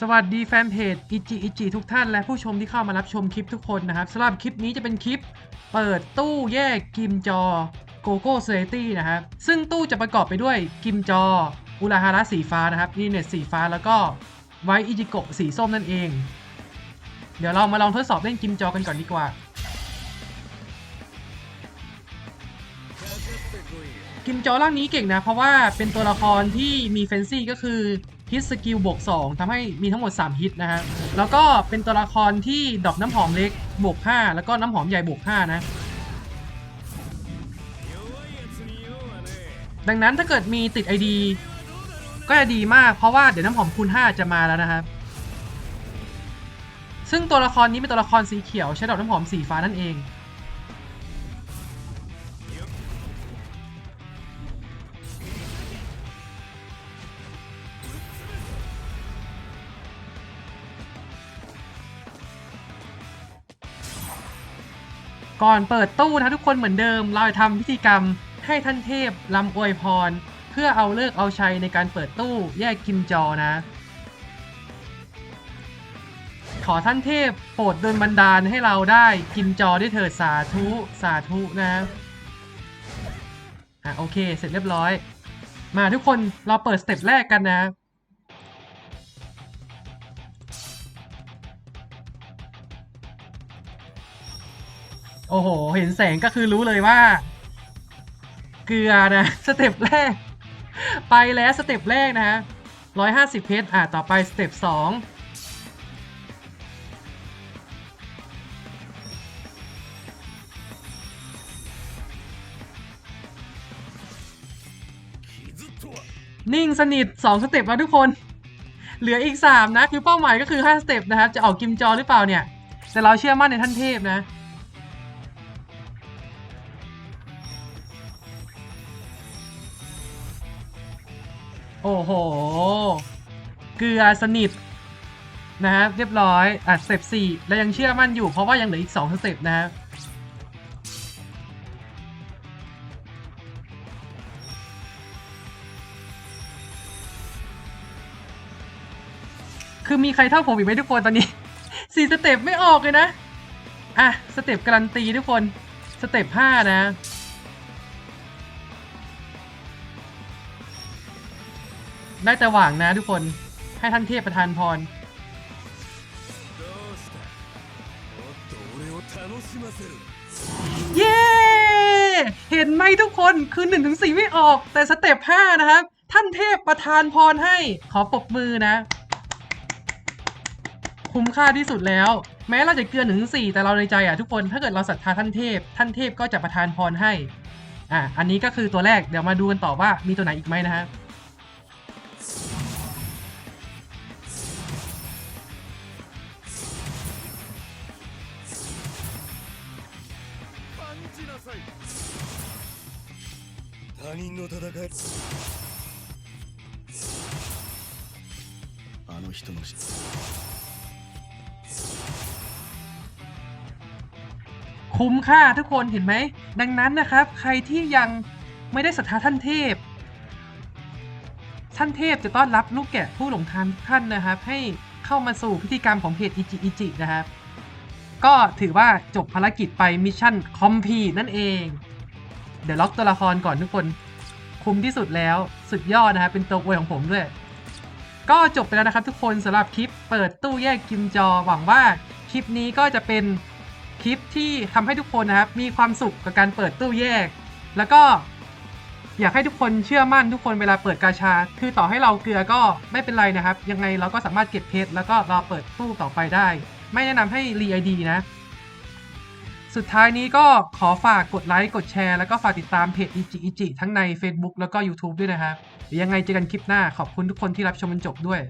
สวัสดีแฟนเพจอิจิอิจิทุกท่านและผู้ชมที่เข้ามารับชมคลิปทุกคนนะครับสำหรับคลิปนี้จะเป็นคลิป เปิดตู้แยกกิมจอโกโก้เซตี้นะครับ ซึ่งตู้จะประกอบไปด้วยกิมจอ อุราฮาระสีฟ้านะครับนีเนตสีฟ้าแล้วก็ไวอิจิโกะสีส้มนั่นเอง เดี๋ยวเรามาลองทดสอบเล่นกิมจอกันก่อนดีกว่ากิมจอร่างนี้เก่งนะ เพราะว่าเป็นตัวละครที่มีเฟนซี่ก็คือ ฮิตสกิลบวก2ทำให้มีทั้งหมด 3 ฮิตนะฮะ แล้วก็เป็นตัวละครที่ดอปน้ำหอมเล็กบวก 5 แล้วก็น้ำหอมใหญ่บวก 5 นะ ดังนั้นถ้าเกิดมีติด ID ก็จะดีมากเพราะว่าเดี๋ยวน้ำหอมคูณ 5 จะมาแล้วนะครับ ซึ่งตัวละครนี้เป็นตัวละครสีเขียวใช้ดอกน้ำหอมสีฟ้านั่นเอง ก่อนเปิดตู้นะทุกคนเหมือนเดิม เราทำพิธีกรรมให้ท่านเทพลำอวยพร เพื่อเอาเลิกเอาชัยในการเปิดตู้แยกกิมจอนะ ขอท่านเทพโปรดดลบันดาลให้เราได้กิมจอได้เถิดสาธุสาธุนะอะโอเคเสร็จเรียบร้อย มาทุกคนเราเปิดสเต็ปแรกกันนะ โอ้โห เห็นแสงก็คือรู้เลยว่า เกลือนะสเต็ปแรก ไปแล้วสเต็ปแรกนะฮะร้อยห้าสิบเพชรอะต่อไปสเต็ปสองนิ่งสนิทสองสเต็ปแล้วทุกคน เหลืออีกสามนะ คือเป้าหมายก็คือห้าสเต็ปนะครับ จะออกกิมจอหรือเปล่าเนี่ย แต่เราเชื่อมั่นในท่านเทพนะ โอ้โห เกลือสนิทนะครับเรียบร้อยอะสเต็ปสี่และยังเชื่อมั่นอยู่เพราะว่ายังเหลืออีกสองสเต็ปนะครับคือมีใครเท่าผมอีกไหมทุกคนตอนนี้สี่สเต็ปไม่ออกเลยนะ อะ สเต็ปการันตีทุกคน สเต็ปห้านะ ได้แต่หว่างนะทุกคน ให้ท่านเทพประทานพร เย้ เห็นไหมทุกคน คือ1นถึงสไม่ออก แต่สเต็ป5นะครับ ท่านเทพประทานพรให้ ขอปรบมือนะ คุ้มค่าที่สุดแล้ว แม้เราจะเกลือหนึ่งสี่แต่เราในใจอะทุกคน ถ้าเกิดเราศรัทธาท่านเทพ ท่านเทพก็จะประทานพรให้ อะ อันนี้ก็คือตัวแรก เดี๋ยวมาดูกันต่อว่ามีตัวไหนอีกไหมนะครับ 他人の戦いあの人のし คุ้มค่าทุกคนเห็นไหม ดังนั้นนะครับ ใครที่ยังไม่ได้ศรัทธาท่านเทพ ท่านเทพจะต้อนรับลูกแกะผู้หลงทางทุกท่านนะครับ ให้เข้ามาสู่พิธีกรรมของเพจอิจิอิจินะครับ ก็ถือว่าจบภารกิจไปมิชชั่นคอมพีนั่นเอง เดี๋ยวล็อกตัวละครก่อนทุกคน คุ้มที่สุดแล้วสุดยอดนะครับเป็นตัวอวยของผมด้วย ก็จบไปแล้วนะครับทุกคนสำหรับคลิปเปิดตู้แยกกิมจอหวังว่าคลิปนี้ก็จะเป็นคลิปที่ทำให้ทุกคนนะครับมีความสุขกับการเปิดตู้แยก แล้วก็อยากให้ทุกคนเชื่อมั่นทุกคนเวลาเปิดกาชา คือต่อให้เราเกลือก็ไม่เป็นไรนะครับ ยังไงเราก็สามารถเก็บเพชรแล้วก็รอเปิดตู้ต่อไปได้ ไม่แนะนำให้รีไอดีนะ สุดท้ายนี้ก็ขอฝากกดไลค์กดแชร์ แล้วก็ฝากติดตามเพจอิจิอิจิทั้งใน Facebook แล้วก็ YouTube ด้วยนะครับยังไงเจอกันคลิปหน้าขอบคุณทุกคนที่รับชมจนจบด้วย